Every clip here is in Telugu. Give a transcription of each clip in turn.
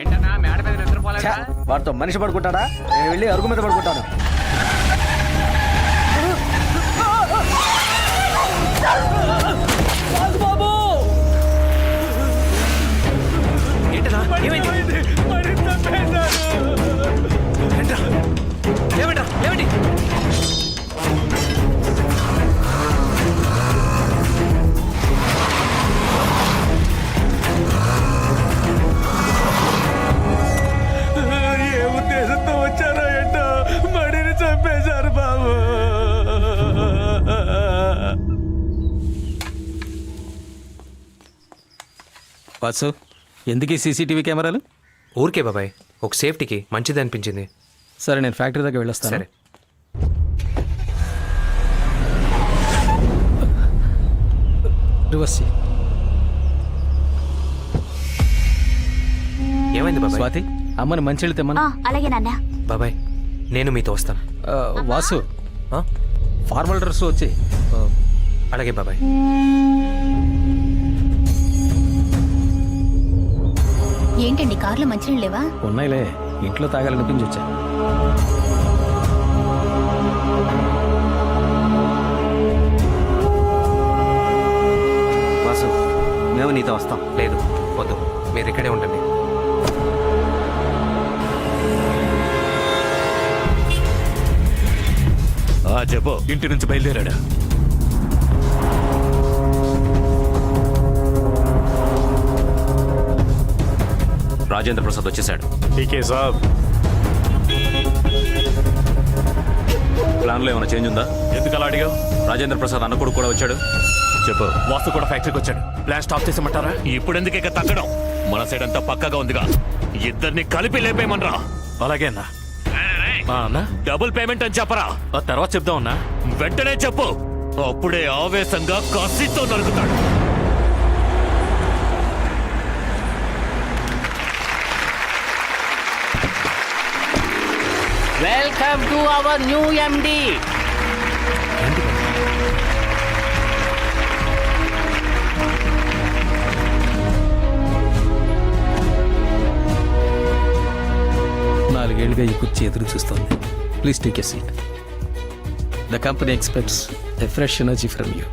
ఏంటన్నా మేడ మీద నిద్రపోలేదా? ఛ, వాడితో మనిషి పడుకుంటాడా? నేను వెళ్ళి అరుగు మీద పడుకుంటాను. వాసు ఎందుకు ఈ సీసీటీవీ కెమెరాలు? ఊరికే బాబాయ్ ఒక సేఫ్టీకి మంచిది అనిపించింది సరే నేను ఫ్యాక్టరీ దగ్గర వెళ్ళొస్తాను. సరే. రివర్స్. ఏమైంది బాబాయ్? స్వాతి అమ్మని మంచి తెమ్మను. ఆ, అలాగే నాన్న. బాబాయ్ నేను మీతో వస్తాను. ఆ, వాసు ఆ? ఫార్మల్ డ్రెస్ వచ్చి అలాగే బాబాయ్. ఏంటండి కార్లో మంచినీళ్ళు లేవా? ఉన్నాయిలే ఇంట్లో తాగాలనిపించి వచ్చా. వాసు మేము నీతో వస్తాం. లేదు వద్దు మీరు ఇక్కడే ఉండండి. ఆ చెప్పు ఇంటి నుంచి బయలుదేరాడా? రాజేంద్ర ప్రసాద్ వచ్చేసాడు. టీకే సాబ్. ప్లాన్లో ఏమైనా చేంజ్ ఉందా? ఎందుకు అలా అడిగావు? రాజేంద్ర ప్రసాద్ అన్న కొడుకు కూడా వచ్చాడు. చెప్పు. వాసు కూడా ఫ్యాక్టరీకి వచ్చాడు. ప్లాన్ స్టాప్ చేసేమంటారా ఇప్పుడు ఎందుకు ఇక తగ్గడం? మన సైడ్ అంతా పక్కగా ఉందిగా. ఇద్దరిని కలిపి లేపేయమనరా అలాగే అన్నా. అన్నా? డబుల్ పేమెంట్ అని చెప్పరా? ఆ తర్వాత చెప్దాం అన్నా. వెంటనే చెప్పు. అప్పుడే ఆవేశంగా కసితో నరుకుతాడు. Welcome to our new MD నాలుగేళ్ళుగా ఈ కుర్చీ ఎదురు చూస్తోంది. Please take a seat the company expects a fresh energy from you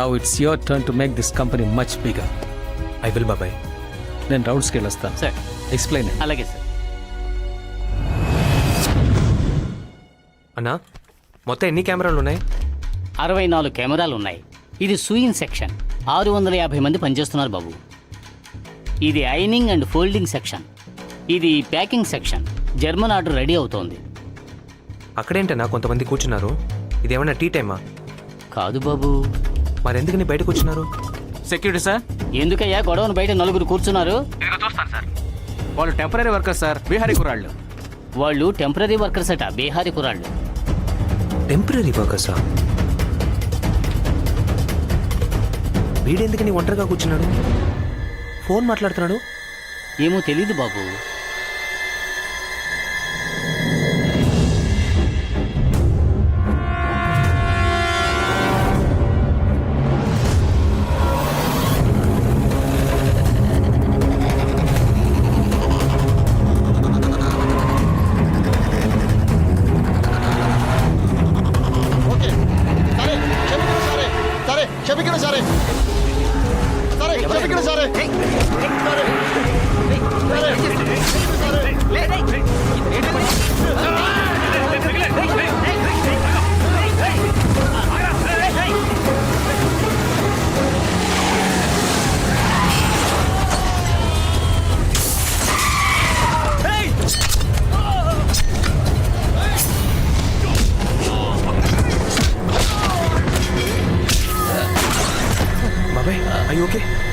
now it's your turn to make this company much bigger I will బాబాయ్ నేను రౌండ్స్కి వెళ్ళొస్తాను సార్ ఎక్స్ప్లెయిన్ అలాగే సార్ అన్నా మొత్తం ఎన్ని కెమెరాలు ఉన్నాయి? అరవై నాలుగు కెమెరాలు ఉన్నాయి. ఇది సూయిన్ సెక్షన్. ఆరు వందల యాభై మంది పనిచేస్తున్నారు బాబు. ఇది ఐనింగ్ అండ్ ఫోల్డింగ్ సెక్షన్. ఇది packing section. German order ready అవుతోంది. అక్కడేంటన్నా కొంతమంది కూర్చున్నారు? ఇదేమన్నా టీ టైమా? కాదు బాబు. మరెందుకు నీ బయట కూర్చున్నారు? Security sir? ఎందుకయ్యా గొడవను బయట నలుగురు కూర్చున్నారు? వాళ్ళు టెంపరీ వర్కర్ సార్ బీహారీ కురాళ్ళు వాళ్ళు టెంపరీ వర్కర్స్ అట బీహారీ కురాళ్ళు టెంపరీ వర్కర్సా వీడెందుకు నీ ఒంటరిగా కూర్చున్నాడు? ఫోన్ మాట్లాడుతున్నాడు? ఏమో తెలీదు బాబు. సరే క్షమించండి సరే సరే క్షమించండి సరే సరే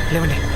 ఓకే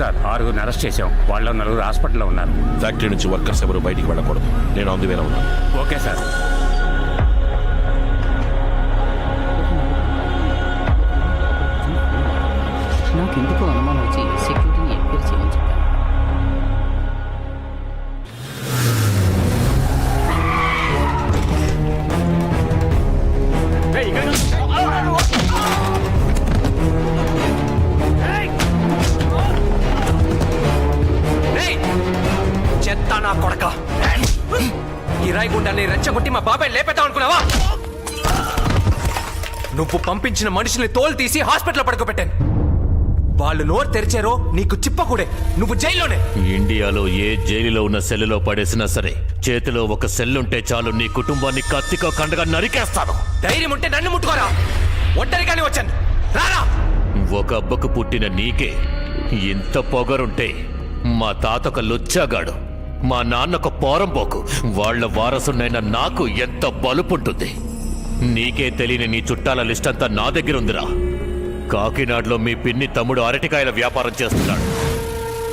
లేవండి ఆరుగురిని అరెస్ట్ చేశాం. వాళ్ళు నలుగురు హాస్పిటల్లో ఉన్నారు. ఫ్యాక్టరీ నుంచి వర్కర్స్ ఎవరు బయటికి వెళ్ళకూడదు. నేను ఆన్ ది వేలో ఉన్నాను. Okay sir. నాకు ఎందుకు అనుమానం వచ్చి నువ్వు పంపించిన మనుషుల్ని తోలు తీసి హాస్పిటల్లో పడుకోబెట్టాను. వాళ్ళు నోరు తెరిచారో నీకు చిప్పకూడే నువ్వు జైల్లోనే. ఇండియాలో ఏ జైలులో ఉన్న సెల్లులో పడేసినా సరే చేతిలో ఒక సెల్లుంటే చాలు నీ కుటుంబాన్ని కత్తికో కండగా నరికేస్తాను. ధైర్యం ఉంటే నన్ను ముట్టుకోరా. ఒంటరిగానే వచ్చాను. రారా. ఒక అబ్బకు పుట్టిన నీకే ఇంత పొగరుంటే మా తాతొక లుచ్చాగాడు మా నాన్నొక పోరంపోకు వాళ్ళ వారసునైన నాకు ఎంత బలుపుంటుంది. నీకే తెలియని నీ చుట్టాల లిస్ట్ అంతా నా దగ్గర ఉందిరా. కాకినాడలో మీ పిన్ని తమ్ముడు అరటికాయల వ్యాపారం చేస్తున్నాడు.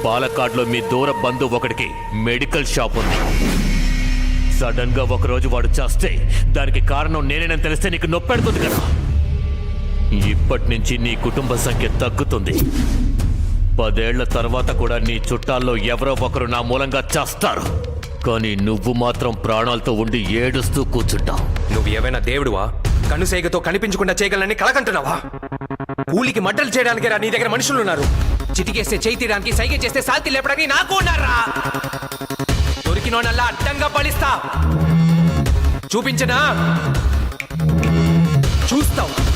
పాలక్కాడ్లో మీ దూర బంధువు ఒకడికి మెడికల్ షాప్ ఉంది. సడన్గా ఒకరోజు వాడు చేస్తే దానికి కారణం నేనేనని తెలిస్తే నీకు నొప్పెడుతుంది కదా. ఇప్పటి నుంచి నీ కుటుంబ సంఖ్య తగ్గుతుంది. పదేళ్ళ తర్వాత కూడా నీ చుట్టాల్లో ఎవరో ఒకరు నా మూలంగా చేస్తారు. కానీ నువ్వు మాత్రం ప్రాణాలతో ఉండి ఏడుస్తూ కూర్చుంటావు. నువ్వు ఏవైనా దేవుడువా? కనుసేగతో కనిపించకుండా చేయగలని కలకంటున్నావా కూలికి మడ్డలు చేయడానికి రా నీ దగ్గర మనుషులు ఉన్నారు. చిటికేస్తే చేయి తీయడానికి సైగ చేస్తే శాంతి లేపడానికి నాకు ఉన్నారా? దొరికినోనల్లా అడ్డంగా పలిస్తా. చూపించనా? చూస్తావు.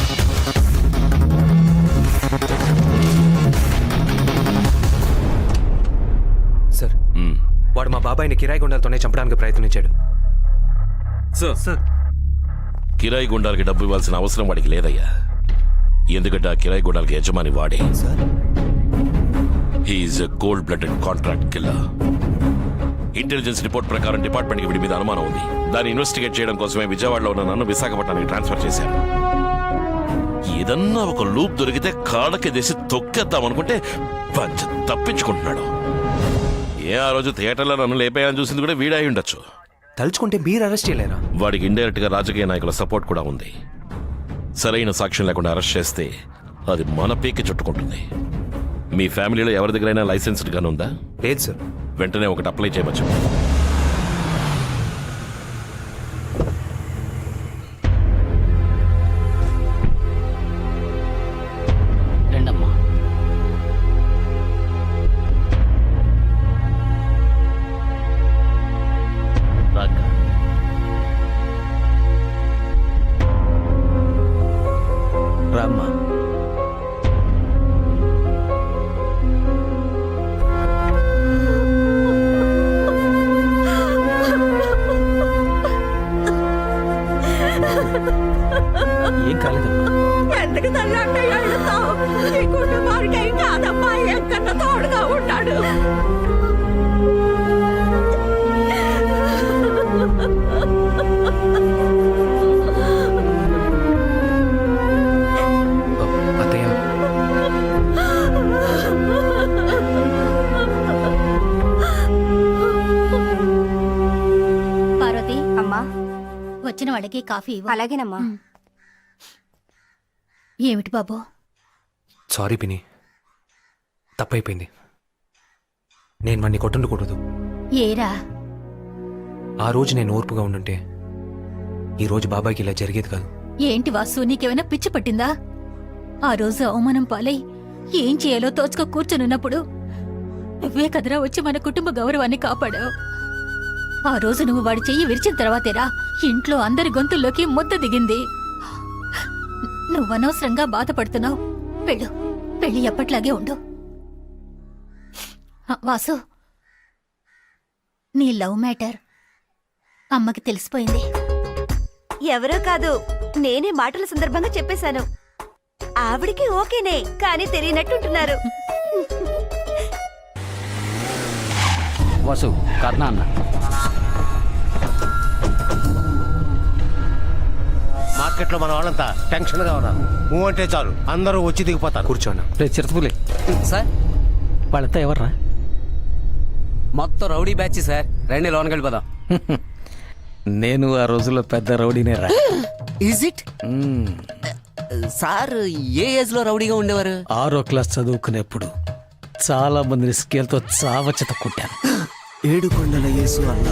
వాడు మా బాబాయిని కిరాయి గుండాలతోనే చంపడానికి ప్రయత్నించాడు. సార్. సార్. కిరాయి గుండాలకి డబ్బు ఇవ్వాల్సిన అవసరం వాడికి లేదయ్యా. ఎందుకంటే ఆ కిరాయి గుండాలకి యజమాని వాడే. He's a cold blooded contract killer intelligence report ప్రకారం డిపార్ట్మెంట్కి వీడి మీద అనుమానం ఉంది. దాన్ని ఇన్వెస్టిగేట్ చేయడం కోసమే విజయవాడలో ఉన్న నన్ను విశాఖపట్నానికి ట్రాన్స్ఫర్ చేశారు. ఏదన్నా ఒక లూప్ దొరికితే కాళ్ళకి దేసి తొక్కేద్దాం అనుకుంటే పంచ తప్పించుకుంటున్నాడు. ఏ ఆ రోజు థియేటర్లో నన్ను లేపేయాలని చూసింది కూడా వీడే అయి ఉండొచ్చు. తలుచుకుంటే మీరు అరెస్ట్ చేయలేరా? వాడికి ఇండైరెక్ట్గా రాజకీయ నాయకుల సపోర్ట్ కూడా ఉంది. సరైన సాక్ష్యం లేకుండా అరెస్ట్ చేస్తే అది మన పీకి చుట్టుకుంటుంది. మీ ఫ్యామిలీలో ఎవరి దగ్గరైనా లైసెన్స్డ్ గానే ఉందా? లేదు సార్. వెంటనే ఒకటి అప్లై చేయవచ్చు Rama. వాళ్ళకి కాఫీ ఇవ్వు. అలాగేనమ్మా. ఏమిటి బాబు? సారీ పిని తప్పైపోయింది. నేను వాడిని కొట్టుండకూడదు ఏరా? ఆ రోజు నేను ఓర్పుగా ఉండుంటే ఈ రోజు బాబాయ్కి ఇలా జరిగేది కాదు. ఏంటి వాసు నీకేమైనా పిచ్చి పట్టిందా? ఆ రోజు అవమానం పాలై ఏం చేయాలో తోచుకో కూర్చునున్నప్పుడు నువ్వే కదరా వచ్చి మన కుటుంబ గౌరవాన్ని కాపాడావు. ఆ రోజు నువ్వు వాడి చెయ్యి విరిచిన తర్వాతేరా ఇంట్లో అందరి గొంతుల్లోకి ముద్ద దిగింది. నువ్వు అనవసరంగా బాధపడుతున్నావు. వెళ్ళు. పెళ్ళి ఎప్పట్లాగే ఉండు. వాసు. నీ లవ్ మ్యాటర్ అమ్మకి తెలిసిపోయింది. ఎవరో కాదు నేనే మాటల సందర్భంగా చెప్పేశాను. ఆవిడికి ఓకేనే కానీ తెలియనట్టుంటున్నారు. వసు కర్ణ అన్న. మార్కెట్లో మన వాళ్ళంతా టెన్షన్గా ఉన్నారు. నువ్వు అంటే చాలు. అందరూ వచ్చి దిగిపోతారు. కూర్చోన్నా రే చిరతపులే. సార్? వాళ్ళంతా ఎవర్రా? మొత్తం రౌడీ బ్యాచ్ సార్. రండి లోనికి వెళ్ళిపోదాం. నేను ఆ రోజుల్లో పెద్ద రౌడీనే రా ఇజ్ ఇట్ సార్ ఏ ఏజ్లో రౌడీగా ఉండేవారు? ఆరో క్లాస్ చదువుకునేప్పుడు చాలా మందిని స్కేల్తో చావచ్చత కొట్టాను. ఏడు కొండల యేసు అన్న